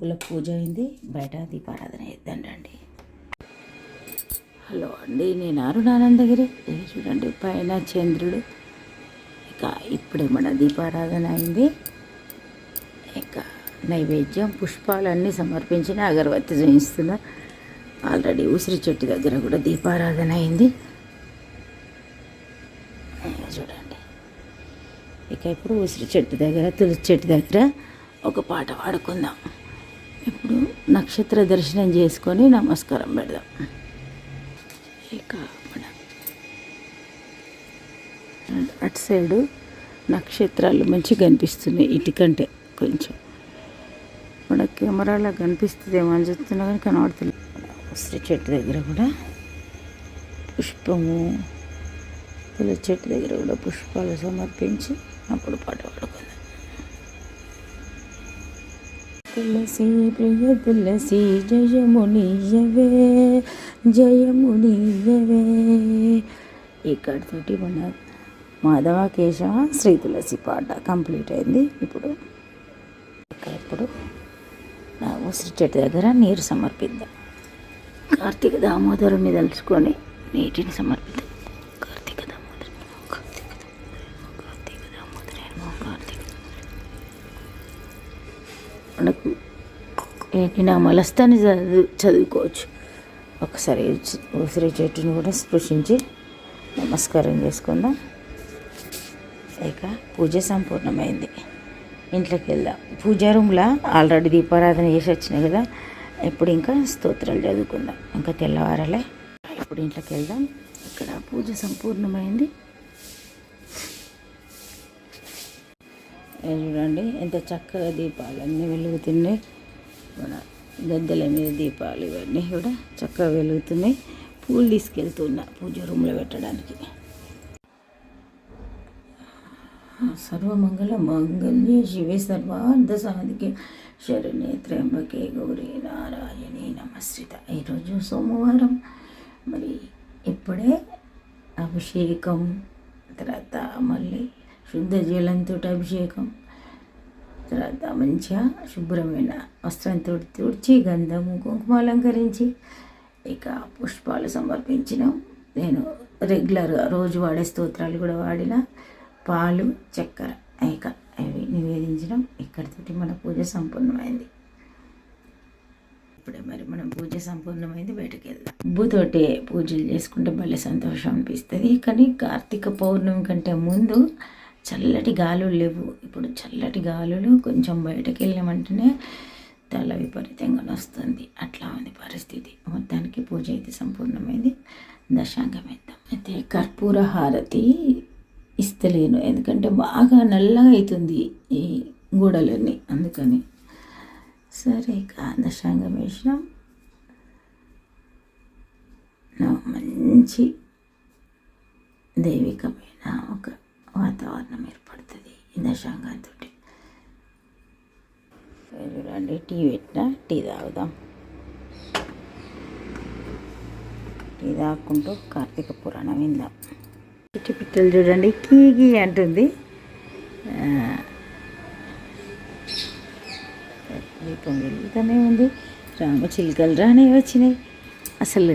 ముగ్గుల పూజ అయింది. బయట దీపారాధన రండి. హలో అండి నేను అరుణానందగిరి. ఇది చూడండి పైన చంద్రుడు. ఇక ఇప్పుడే మన దీపారాధన అయింది. ఇక నైవేద్యం పుష్పాలన్నీ సమర్పించిన అగరబత్తి చూపిస్తున్నా ఆల్రెడీ ఉసిరి చెట్టు దగ్గర కూడా దీపారాధన అయింది. చూడండి. ఇక ఇప్పుడు ఉసిరి చెట్టు దగ్గర తులసి చెట్టు దగ్గర ఒక పాట పాడుకుందాం. ఇప్పుడు నక్షత్ర దర్శనం చేసుకొని నమస్కారం పెడదాం. ఇక మన అటు సైడు నక్షత్రాలు మంచిగా కనిపిస్తున్నాయి ఇటుకంటే కొంచెం. మన కెమెరాలో కనిపిస్తుందేమో అని చెప్తున్నా కానీ కనబడుతుంది ఉసిరి చెట్టు దగ్గర కూడా పుష్పము తులసి చెట్టు దగ్గర కూడా పుష్పాలు సమర్పించి అప్పుడు పాట పాడుకుందాం. తులసి ప్రియ తులసి జయమునియవే జయమునియవే ఇక్కడితోటి మన మాధవ కేశవ శ్రీ తులసి పాట కంప్లీట్ అయింది. ఇప్పుడు ఇక్కడ ఇప్పుడు నా ఉసిరి చెట్టు దగ్గర నీరు సమర్పిద్దాం. కార్తీక దామోదరుని తలుచుకొని నీటిని సమర్పిద్దాం. మనకు ఎన్ని నామాలు చదువు చదువుకోవచ్చు. ఒకసారి ఉసిరి చెట్టును కూడా స్పృశించి నమస్కారం చేసుకుందాం. ఇక పూజ సంపూర్ణమైంది. ఇంట్లోకి వెళ్దాం. పూజ రూమ్లో ఆల్రెడీ దీపారాధన చేసి వచ్చినాయి కదా. ఇప్పుడు ఇంకా స్తోత్రాలు చదువుకుందాం. ఇంకా తెల్లవారలే. ఇప్పుడు ఇంట్లోకి వెళ్దాం. ఇక్కడ పూజ సంపూర్ణమైంది. చూడండి ఎంత చక్కగా దీపాలు అన్నీ వెలుగుతున్నాయి. మన గద్దెల మీద దీపాలు ఇవన్నీ కూడా చక్కగా వెలుగుతున్నాయి. పూలు తీసుకెళ్తున్నా పూజ రూమ్లో పెట్టడానికి. సర్వమంగళ మంగళ్యే శివే సర్వార్థ సాధికే. శరణ్యే త్ర్యంబకే గౌరీ నారాయణి నమస్రిత ఈరోజు సోమవారం. మరి ఇప్పుడే అభిషేకం తర్వాత మళ్ళీ శుద్ధ జలంతో అభిషేకం. తర్వాత మంచిగా శుభ్రమైన వస్త్రంతో తుడిచి గంధము కుంకుమ అలంకరించి ఇక పుష్పాలు సమర్పించినాం. నేను రెగ్యులర్గా రోజు వాడే స్తోత్రాలు కూడా వాడిన. పాలు చక్కెర ఇక అవి నివేదించడం ఇక్కడితోటి మన పూజ సంపూర్ణమైంది. ఇప్పుడే మరి మనం పూజ సంపూర్ణమైంది బయటకు వెళ్దాం. ఉబ్బుతోటి పూజలు చేసుకుంటే భలే సంతోషం అనిపిస్తుంది. కానీ కార్తీక పౌర్ణమి కంటే ముందు చల్లటి గాలులు లేవు. ఇప్పుడు చల్లటి గాలులు కొంచెం బయటకు వెళ్ళామంటేనే తల విపరీతంగా వస్తుంది అట్లా ఉంది పరిస్థితి. మొత్తానికి పూజ అయితే సంపూర్ణమైంది. దశాంగం ఇద్దాం అయితే కర్పూర హారతి ఇస్తలేను. ఎందుకంటే బాగా నల్లగా అవుతుంది ఈ గోడలన్నీ. అందుకని సరే ఇక దశాంగం వేసినాం. మంచి దైవికమైన ఒక వాతావరణం ఏర్పడుతుంది ఈ దశాంగంతో చూడండి టీ పెట్టినా టీ తాగుదాం. టీ తాగుకుంటూ కార్తీక పురాణం విందాం. పిచ్చి పిట్టలు చూడండి కీగి అంటుంది. దీపం వెలుగుతూనే ఉంది. రామచిలుకలు రానే వచ్చినాయి. అసలు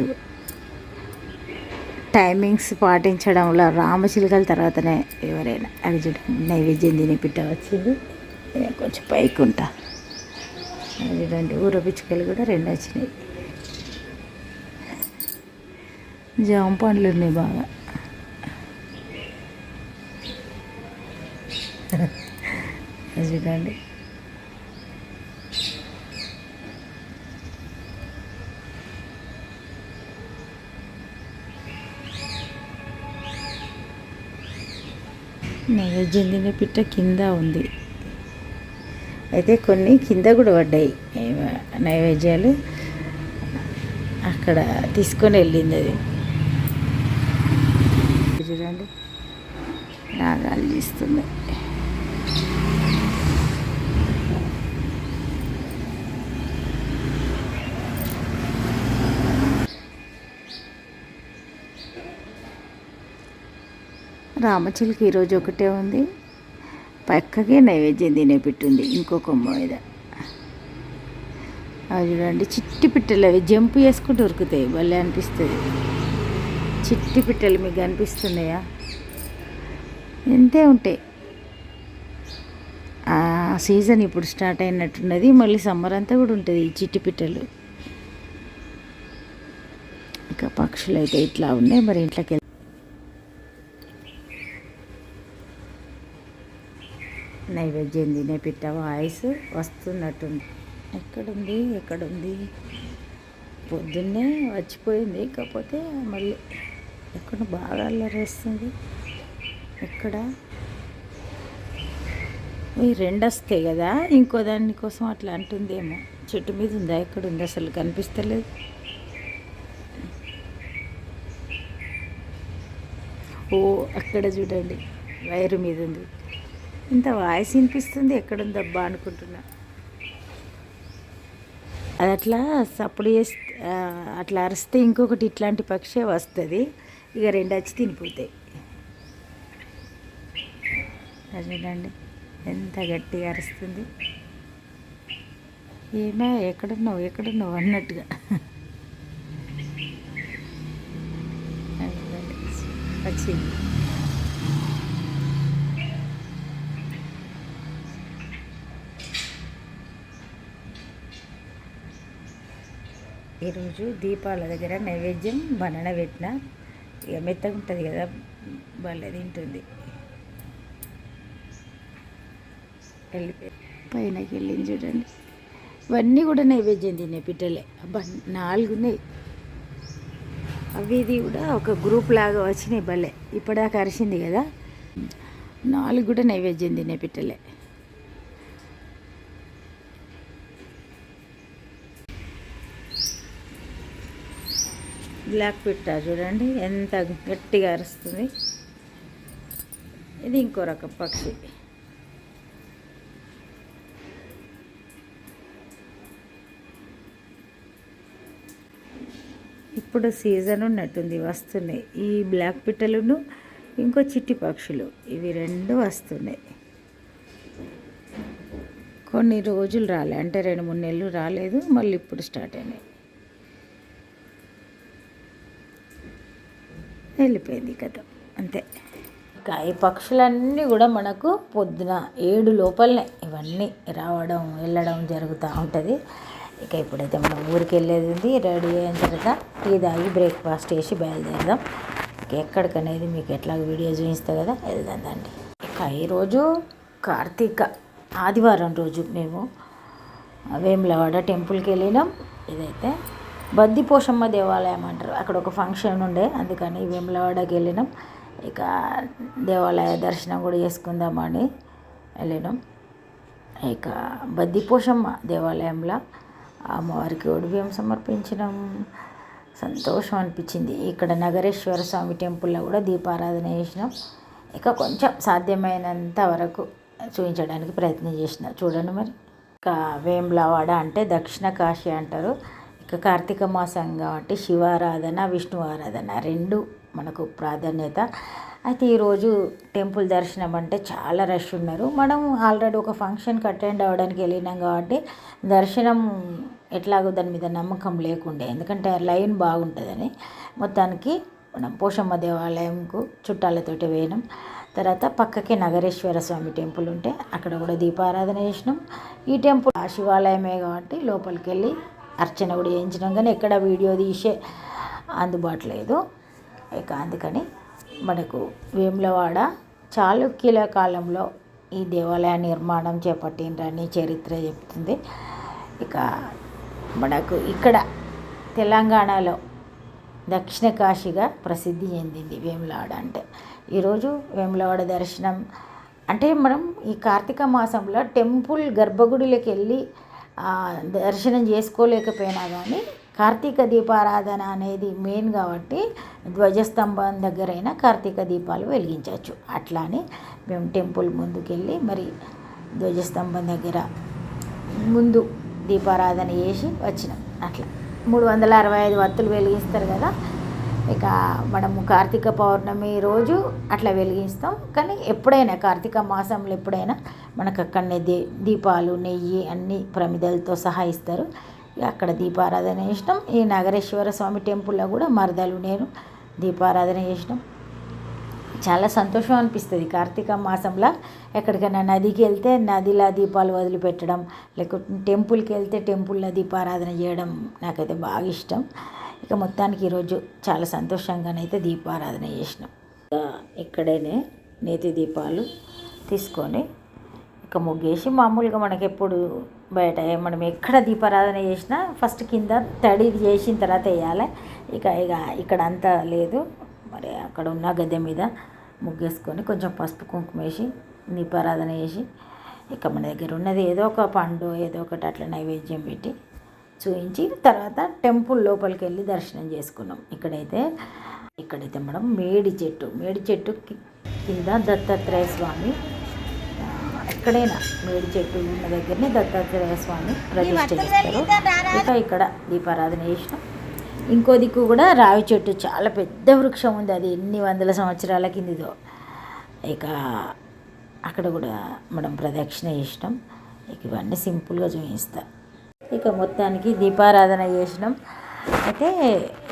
టైమింగ్స్ పాటించడంలో రామచిలుకల తర్వాతనే ఎవరైనా అది చూడండి నైవేద్యం తిని పిట్ట వచ్చింది. నేను కొంచెం పైకి ఉంటా. అది చూడండి ఊర పిచ్చుకలు కూడా రెండు వచ్చినాయి. జామ పండ్లు ఉన్నాయి బాగా. అది చూడండి నైవేద్యం తినే పిట్ట కింద ఉంది. అయితే కొన్ని కింద కూడా పడ్డాయి. ఏమ- నైవేద్యాలు అక్కడ తీసుకొని వెళ్ళింది అది. చూడండి. నాగాలు తీస్తుంది రామచిలుక ఈరోజు ఒకటే ఉంది. పక్కకే నైవేద్యం తినే పెట్టుంది ఇంకో కొమ్మ మీద. అవి చూడండి చిట్టి పిట్టలు అవి జంపు చేసుకుంటూ ఉరుకుతాయి. భలే అనిపిస్తుంది. చిట్టి పిట్టలు మీకు అనిపిస్తున్నాయా? ఎంతే ఉంటాయి. ఆ సీజన్ ఇప్పుడు స్టార్ట్ అయినట్టున్నది. మళ్ళీ సమ్మర్ అంతా కూడా ఉంటుంది ఈ చిట్టి పిట్టలు. ఇంకా పక్షులు అయితే ఇట్లా ఉన్నాయి. మరి ఇంట్లోకి నైవేద్యం తినే పిట్ట వాయిస్ వస్తున్నట్టుంది. ఎక్కడుంది? ఎక్కడుంది? పొద్దున్నే వచ్చిపోయింది. కాకపోతే మళ్ళీ ఎక్కడ బాగా అల్లరేస్తుంది ఎక్కడ? ఈ రెండు వస్తాయి కదా ఇంకో దాని కోసం అట్లా అంటుందేమో. చెట్టు మీద ఉందా? ఎక్కడ ఉంది అసలు కనిపిస్తలేదు. ఓ అక్కడ చూడండి. వైరు మీద ఉంది. ఇంత వాయిస్ వినిపిస్తుంది ఎక్కడుందబ్బా అనుకుంటున్నా. అది అట్లా సప్పుడు చేస్తే అట్లా అరిస్తే ఇంకొకటి ఇట్లాంటి పక్షే వస్తుంది. ఇక రెండు వచ్చి తినిపోతాయి. చూడండి ఎంత గట్టిగా అరుస్తుంది. ఏమా ఎక్కడున్నావు ఎక్కడున్నావు అన్నట్టుగా. వచ్చింది ఈరోజు దీపాల దగ్గర నైవేద్యం బనన పెట్టిన. ఇక మెత్తగా ఉంటుంది కదా భలే తింటుంది. వెళ్ళిపోయి పైనకి వెళ్ళింది చూడండి. ఇవన్నీ కూడా నైవేద్యం తినే పిట్టలే. అబ్బా నాలుగు ఉన్నాయి. అవి ఇది కూడా ఒక గ్రూప్ లాగా వచ్చినాయి భలే ఇప్పటిదాకా అరిసింది కదా. నాలుగు కూడా నైవేద్యం తినే పిట్టలే. బ్లాక్ పిట్ట చూడండి ఎంత గట్టిగా అరుస్తుంది. ఇది ఇంకో రకం పక్షి. ఇప్పుడు సీజన్ ఉన్నట్టుంది వస్తున్నాయి. ఈ బ్లాక్ పిట్టలును ఇంకో చిట్టి పక్షులు ఇవి రెండు వస్తున్నాయి. కొన్ని రోజులు రాలే అంటే రెండు మూడు నెలలు రాలేదు మళ్ళీ ఇప్పుడు స్టార్ట్ అయినాయి. వెళ్ళిపోయింది కథ. అంతే. ఇంకా ఈ పక్షులన్నీ కూడా మనకు పొద్దున ఏడు లోపలనే ఇవన్నీ రావడం వెళ్ళడం జరుగుతూ ఉంటుంది. ఇక ఇప్పుడైతే మనం ఊరికి వెళ్ళేది రెడీ అయిన తర్వాత టీ తాగి బ్రేక్ఫాస్ట్ చేసి బయలుదేరదాం. ఇక ఎక్కడికనేది మీకు ఎట్లా వీడియో చూపిస్తా కదా వెళ్దాందండి ఇక ఈరోజు కార్తీక ఆదివారం రోజు మేము వేములవాడ టెంపుల్కి వెళ్ళినాం. ఇదైతే బద్దిపోషమ్మ దేవాలయం అంటారు. అక్కడ ఒక ఫంక్షన్ ఉండే. అందుకని వేములవాడకి వెళ్ళినాం. ఇక దేవాలయ దర్శనం కూడా చేసుకుందామని వెళ్ళినాం. ఇక బద్దిపోషమ్మ దేవాలయంలో అమ్మవారికి ఒడిబియ్యం సమర్పించడం సంతోషం అనిపించింది. ఇక్కడ నగరేశ్వర స్వామి టెంపుల్లో కూడా దీపారాధన చేసినాం. ఇక కొంచెం సాధ్యమైనంత వరకు చూపించడానికి ప్రయత్నం చేసిన. చూడండి మరి. ఇక వేములవాడ అంటే దక్షిణ కాశీ అంటారు. ఇక కార్తీక మాసం కాబట్టి శివారాధన విష్ణు ఆరాధన రెండు మనకు ప్రాధాన్యత. అయితే ఈరోజు టెంపుల్ దర్శనం అంటే చాలా రష్ ఉన్నారు. మనం ఆల్రెడీ ఒక ఫంక్షన్కి అటెండ్ అవ్వడానికి వెళ్ళినాం కాబట్టి దర్శనం ఎట్లాగో దాని మీద నమ్మకం లేకుండే. ఎందుకంటే లైన్ బాగుంటుందని మొత్తానికి మనం పోషమ్మ దేవాలయంకు చుట్టాలతోటి వేయడం తర్వాత పక్కకి నగరేశ్వర స్వామి టెంపుల్ ఉంటే అక్కడ కూడా దీపారాధన చేసినాం. ఈ టెంపుల్ ఆ శివాలయమే కాబట్టి లోపలికి వెళ్ళి అర్చన కూడా చేయించినాం కానీ ఎక్కడ వీడియో తీసే అందుబాటు లేదు ఇక అందుకని మనకు వేములవాడ చాళుక్యుల కాలంలో ఈ దేవాలయ నిర్మాణం చేపట్టిండ్రని చరిత్ర చెప్తుంది. ఇక మనకు ఇక్కడ తెలంగాణలో దక్షిణ కాశీగా ప్రసిద్ధి చెందింది వేములవాడ అంటే. ఈరోజు వేములవాడ దర్శనం అంటే మనం ఈ కార్తీక మాసంలో టెంపుల్ గర్భగుడిలోకి వెళ్ళి దర్శనం చేసుకోలేకపోయినా కానీ కార్తీక దీపారాధన అనేది మెయిన్ కాబట్టి ధ్వజస్తంభం దగ్గరైనా కార్తీక దీపాలు వెలిగించవచ్చు. అట్లా అని మేము టెంపుల్ ముందుకెళ్ళి మరి ధ్వజస్తంభం దగ్గర ముందు దీపారాధన చేసి వచ్చినాం. అట్లా మూడు వందల అరవై ఐదు వత్తులు వెలిగిస్తారు కదా ఇక మనము కార్తీక పౌర్ణమి రోజు అట్లా వెలిగిస్తాం. కానీ ఎప్పుడైనా కార్తీక మాసంలో ఎప్పుడైనా మనకు అక్కడనే దీ దీపాలు నెయ్యి అన్ని ప్రమిదలతో సహా ఇస్తారు. అక్కడ దీపారాధన చేసినాం. ఈ నగరేశ్వర స్వామి టెంపుల్లో కూడా మరదలు నేను దీపారాధన చేసినాం. చాలా సంతోషం అనిపిస్తుంది. కార్తీక మాసంలో ఎక్కడికైనా నదికి వెళ్తే నదిలో దీపాలు వదిలిపెట్టడం లేకపోతే టెంపుల్కి వెళ్తే టెంపుల్లో దీపారాధన చేయడం నాకైతే బాగా ఇష్టం. ఇక మొత్తానికి ఈరోజు చాలా సంతోషంగానైతే దీపారాధన చేసినాం. ఇక్కడనే నేతి దీపాలు తీసుకొని ఇక ముగ్గేసి మామూలుగా మనకి ఎప్పుడు బయట మనం ఎక్కడ దీపారాధన చేసినా ఫస్ట్ కింద తడి చేసిన తర్వాత వేయాలి. ఇక ఇక ఇక్కడ అంతా లేదు. మరి అక్కడ ఉన్న గద్దె మీద ముగ్గేసుకొని కొంచెం పసుపు కుంకుమ వేసి దీపారాధన చేసి ఇక మన దగ్గర ఉన్నది ఏదో ఒక పండు ఏదో ఒకటి అట్లా నైవేద్యం పెట్టి చూపించి తర్వాత టెంపుల్ లోపలికి వెళ్ళి దర్శనం చేసుకున్నాం. ఇక్కడైతే ఇక్కడైతే మనం మేడి చెట్టు మేడి చెట్టు కింద దత్తాత్రేయ స్వామి. ఎక్కడైనా మేడి చెట్టు ఉన్న దగ్గరనే దత్తాత్రేయ స్వామి ప్రతిష్ఠ చేస్తారు. ఇక ఇక్కడ దీపారాధన చేసినాం. ఇంకో దిక్కు కూడా రావి చెట్టు చాలా పెద్ద వృక్షం ఉంది. అది ఎన్ని వందల సంవత్సరాల కిందిదో. ఇక అక్కడ కూడా మనం ప్రదక్షిణ చేసినాం. ఇక ఇవన్నీ సింపుల్గా చూపిస్తా. ఇక మొత్తానికి దీపారాధన చేసినాం. అయితే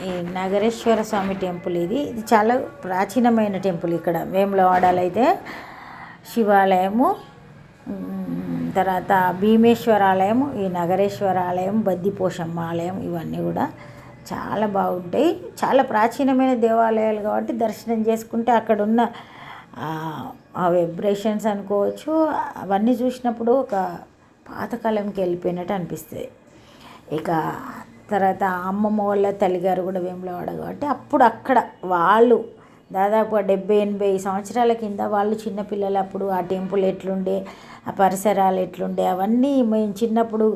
ఈ నగరేశ్వర స్వామి టెంపుల్ ఇది. ఇది చాలా ప్రాచీనమైన టెంపుల్ ఇక్కడ. వేములవాడలైతే శివాలయము తర్వాత భీమేశ్వర ఆలయం ఈ నగరేశ్వర ఆలయం బద్దిపోషమ్మ ఆలయం ఇవన్నీ కూడా చాలా బాగుంటాయి. చాలా ప్రాచీనమైన దేవాలయాలు కాబట్టి దర్శనం చేసుకుంటే అక్కడ ఉన్న ఆ వైబ్రేషన్స్ అనుకోవచ్చు. అవన్నీ చూసినప్పుడు ఒక పాతకాలంకి వెళ్ళిపోయినట్టు అనిపిస్తుంది. ఇక తర్వాత అమ్మమ్మ వాళ్ళ తల్లిగారు కూడా వేములవాడ కాబట్టి అప్పుడు అక్కడ వాళ్ళు దాదాపు డెబ్బై ఎనభై సంవత్సరాల కింద వాళ్ళు చిన్నపిల్లలు అప్పుడు ఆ టెంపుల్ ఎట్లుండే ఆ పరిసరాలు ఎట్లుండే అవన్నీ మేము చిన్నప్పుడు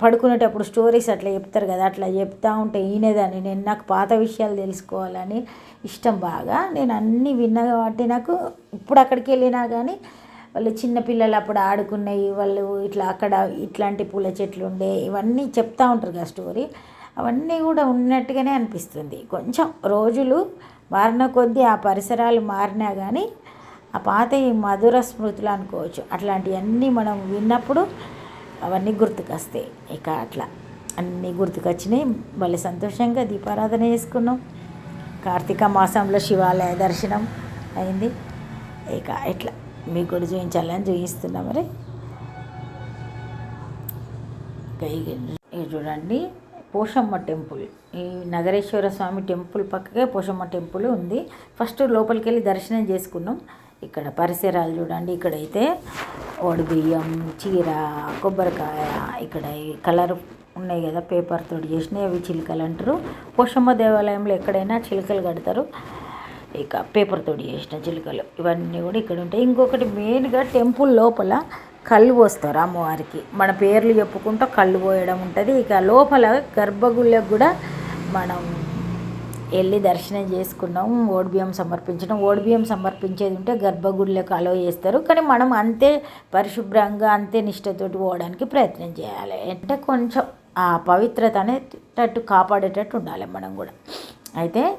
పడుకునేటప్పుడు స్టోరీస్ అట్లా చెప్తారు కదా అట్లా చెప్తా ఉంటే ఈయనదని నేను నాకు పాత విషయాలు తెలుసుకోవాలని ఇష్టం బాగా. నేను అన్నీ విన్నా కాబట్టి నాకు ఇప్పుడు అక్కడికి వెళ్ళినా కానీ వాళ్ళు చిన్నపిల్లలు అప్పుడు ఆడుకునేవి వాళ్ళు ఇట్లా అక్కడ ఇట్లాంటి పూల చెట్లు ఉండే ఇవన్నీ చెప్తా ఉంటారు కదా స్టోరీ. అవన్నీ కూడా ఉన్నట్టుగానే అనిపిస్తుంది. కొంచెం రోజులు మారిన కొద్దీ ఆ పరిసరాలు మారినా కానీ ఆ పాత ఈ మధుర స్మృతులు అనుకోవచ్చు. అట్లాంటివన్నీ మనం విన్నప్పుడు అవన్నీ గుర్తుకొస్తాయి. ఇక అట్లా అన్నీ గుర్తుకొచ్చినాయి. భలే సంతోషంగా దీపారాధన చేసుకున్నాం. కార్తీక మాసంలో శివాలయ దర్శనం అయింది. ఇక ఇట్లా. మీకు కూడా చూపించాలని చూపిస్తున్నా మరి. ఇక చూడండి పోషమ్మ టెంపుల్. ఈ నగరేశ్వర స్వామి టెంపుల్ పక్కకే పోషమ్మ టెంపుల్ ఉంది. ఫస్ట్ లోపలికి వెళ్ళి దర్శనం చేసుకున్నాం. ఇక్కడ పరిసరాలు చూడండి ఇక్కడైతే ఓడి బియ్యం చీర కొబ్బరికాయ ఇక్కడ కలర్ ఉన్నాయి కదా పేపర్ తోటి చేసినవి అవి చిలుకలు అంటారు. పోషమ్మ దేవాలయంలో ఎక్కడైనా చిలుకలు కడతారు. ఇక పేపర్ తోటి చేసిన చిలుకలు. ఇవన్నీ కూడా ఇక్కడ ఉంటాయి. ఇంకొకటి మెయిన్గా టెంపుల్ లోపల కళ్ళు పోస్తారు అమ్మవారికి. మన పేర్లు చెప్పుకుంటూ కళ్ళు పోయడం ఉంటుంది. ఇక లోపల గర్భగుళ్ళకు కూడా మనం వెళ్ళి దర్శనం చేసుకున్నాం. ఓడిబియ్యం సమర్పించడం. ఓడిబియ్యం సమర్పించేది ఉంటే గర్భగుడిలోకి అలో చేస్తారు. కానీ మనం అంతే పరిశుభ్రంగా అంతే నిష్టతోటి పోవడానికి ప్రయత్నం చేయాలి. అంటే కొంచెం ఆ పవిత్రత అనేటట్టు కాపాడేటట్టు ఉండాలి మనం కూడా. అయితే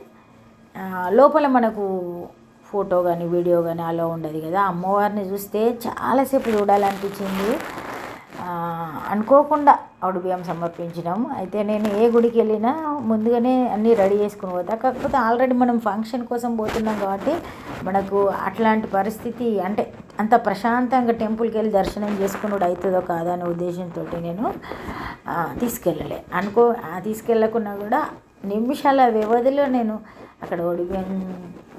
లోపల మనకు ఫోటో కానీ వీడియో కానీ అలా ఉండదు కదా. అమ్మవారిని చూస్తే చాలాసేపు చూడాలనిపించింది. అనుకోకుండా ఆవిడ బియ్యం సమర్పించినాం. అయితే నేను ఏ గుడికి వెళ్ళినా ముందుగానే అన్నీ రెడీ చేసుకుని పోతా. కాకపోతే ఆల్రెడీ మనం ఫంక్షన్ కోసం పోతున్నాం కాబట్టి మనకు అట్లాంటి పరిస్థితి అంటే అంత ప్రశాంతంగా టెంపుల్కి వెళ్ళి దర్శనం చేసుకున్నాడు అవుతుందో కాదా అనే ఉద్దేశంతో నేను తీసుకెళ్ళలే. అనుకో తీసుకెళ్ళకున్నా కూడా నిమిషాల వ్యవధిలో నేను అక్కడ ఒడిబియ్యం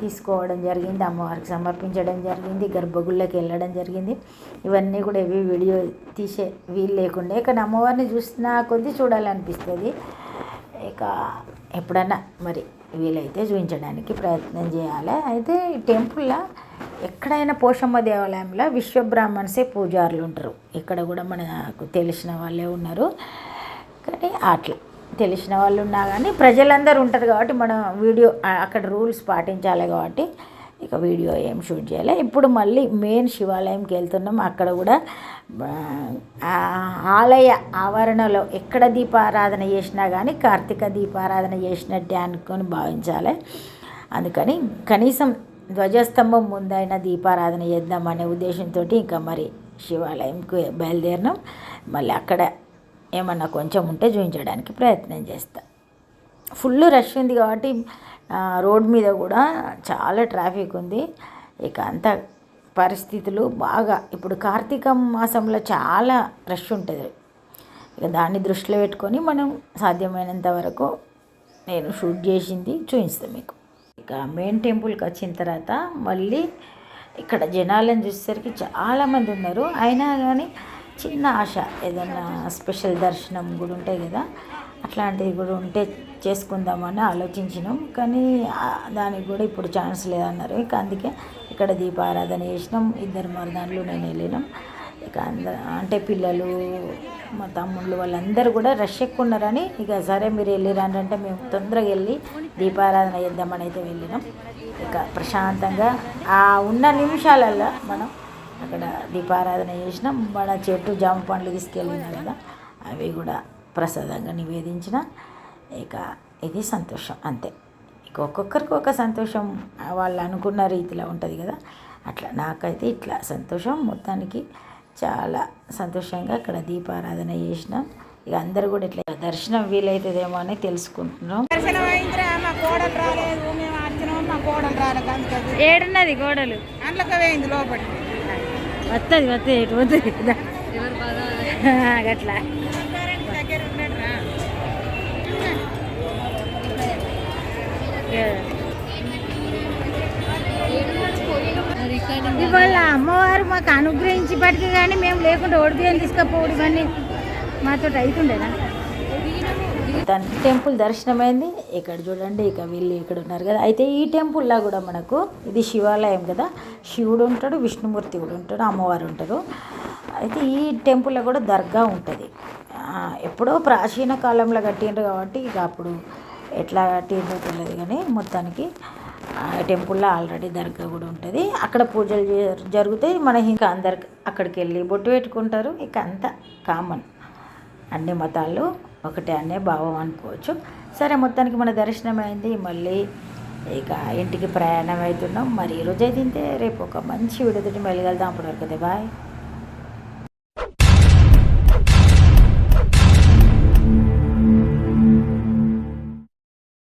తీసుకోవడం జరిగింది అమ్మవారికి సమర్పించడం జరిగింది గర్భగుళ్ళకి వెళ్ళడం జరిగింది. ఇవన్నీ కూడా ఇవి వీడియో తీసే వీలు లేకుండే. కానీ అమ్మవారిని చూసినా కొద్దీ చూడాలనిపిస్తుంది. ఇక ఎప్పుడన్నా మరి వీలైతే చూపించడానికి ప్రయత్నం చేయాలి. అయితే ఈ టెంపుల్లో ఎక్కడైనా పోషమ్మ దేవాలయంలో విశ్వబ్రాహ్మణ్సే పూజారులు ఉంటారు. ఇక్కడ కూడా మనకు తెలిసిన వాళ్ళే ఉన్నారు. కానీ అట్లా తెలిసిన వాళ్ళు ఉన్నా కానీ ప్రజలందరూ ఉంటారు కాబట్టి మనం వీడియో అక్కడ రూల్స్ పాటించాలి కాబట్టి ఇక వీడియో ఏం షూట్ చేయాలి. ఇప్పుడు మళ్ళీ మెయిన్ శివాలయంకి వెళ్తున్నాం. అక్కడ కూడా ఆలయ ఆవరణలో ఎక్కడ దీపారాధన చేసినా కానీ కార్తీక దీపారాధన చేసినట్టే అనుకొని భావించాలి. అందుకని కనీసం ధ్వజస్తంభం ముందైనా దీపారాధన చేద్దాం అనే ఉద్దేశంతో ఇంకా మరి శివాలయంకి బయలుదేరినాం. మళ్ళీ అక్కడ ఏమన్నా కొంచెం ఉంటే చూపించడానికి ప్రయత్నం చేస్తా. ఫుల్ రష్ ఉంది కాబట్టి రోడ్ మీద కూడా చాలా ట్రాఫిక్ ఉంది. ఇక అంత పరిస్థితులు బాగా. ఇప్పుడు కార్తీక మాసంలో చాలా రష్ ఉంటుంది. ఇక దాన్ని దృష్టిలో పెట్టుకొని మనం సాధ్యమైనంత వరకు నేను షూట్ చేసింది చూపిస్తాను మీకు. ఇక మెయిన్ టెంపుల్కి వచ్చిన తర్వాత మళ్ళీ ఇక్కడ జనాలను చూసేసరికి చాలామంది ఉన్నారు. అయినా కానీ చిన్న ఆశ. ఏదైనా స్పెషల్ దర్శనం కూడా ఉంటాయి కదా అట్లాంటివి కూడా ఉంటే చేసుకుందామని ఆలోచించినాం. కానీ దానికి కూడా ఇప్పుడు ఛాన్స్ లేదన్నారు. ఇక అందుకే ఇక్కడ దీపారాధన చేసినాం. ఇద్దరు మరదాన్లు నేను వెళ్ళినాం. ఇక అందరు అంటే పిల్లలు మా తమ్ముళ్ళు వాళ్ళందరూ కూడా రష్ ఎక్కువ ఉన్నారని ఇక సరే మీరు వెళ్ళిరండి అంటే మేము తొందరగా వెళ్ళి దీపారాధన చేద్దామని అయితే వెళ్ళినాం. ఇక ప్రశాంతంగా ఆ ఉన్న నిమిషాలల్లో మనం అక్కడ దీపారాధన చేసినాం మన చెట్టు జామ పండ్లు తీసుకెళ్ళినాం కదా అవి కూడా ప్రసాదంగా నివేదించిన. ఇక ఇది సంతోషం అంతే. ఇక ఒక్కొక్కరికి ఒక సంతోషం వాళ్ళు అనుకున్న రీతిలో ఉంటుంది కదా. అట్లా నాకైతే ఇట్లా సంతోషం. మొత్తానికి చాలా సంతోషంగా అక్కడ దీపారాధన చేసినాం. ఇక అందరూ కూడా ఇట్లా దర్శనం వీలవుతుందేమో అని తెలుసుకుంటున్నాం. దర్శనం అయిందిరా మా కోడలు రాలేదు. మేము వచ్చినాం మా కోడలు రాలేదు అందుకది ఏడున్నది గోడలు. అందులోకి పోయింది లోపలికి. వస్తుంది వస్తుంది ఎటు పోతుంది? ఉన్నాడురా ఇవాళ అమ్మవారు మాకు అనుగ్రహించి పట్టుకు కానీ మేము లేకుండా ఓడిపోయాం తీసుకపోవడం ఇవన్నీ మాతో అవుతుండేనా చూడటానికి టెంపుల్ దర్శనమైంది. ఇక్కడ చూడండి ఇక వీళ్ళు ఇక్కడ ఉన్నారు కదా. అయితే ఈ టెంపుల్లో కూడా మనకు ఇది శివాలయం కదా. శివుడు ఉంటాడు విష్ణుమూర్తి కూడా ఉంటాడు అమ్మవారు ఉంటారు. అయితే ఈ టెంపుల్లో కూడా దర్గా ఉంటుంది. ఎప్పుడో ప్రాచీన కాలంలో కట్టిండ్రు కాబట్టి ఇక అప్పుడు ఎట్లా కట్టిండ్రో తెలియదు కానీ మొత్తానికి టెంపుల్లో ఆల్రెడీ దర్గా కూడా ఉంటుంది. అక్కడ పూజలు జరుగుతాయి. మన ఇంకా అందరు అక్కడికి వెళ్ళి బొట్టు పెట్టుకుంటారు. ఇక అంతా కామన్. అన్ని మతాలు ఒకటే అనే భావం అనుకోవచ్చు. సరే మొత్తానికి మన దర్శనం అయింది మళ్ళీ ఇక ఇంటికి ప్రయాణం అవుతున్నాం. మరి ఈరోజు అయితే రేపు ఒక మంచి విడుదల మళ్ళీ వెళ్దాం అప్పటివరకు బాయ్.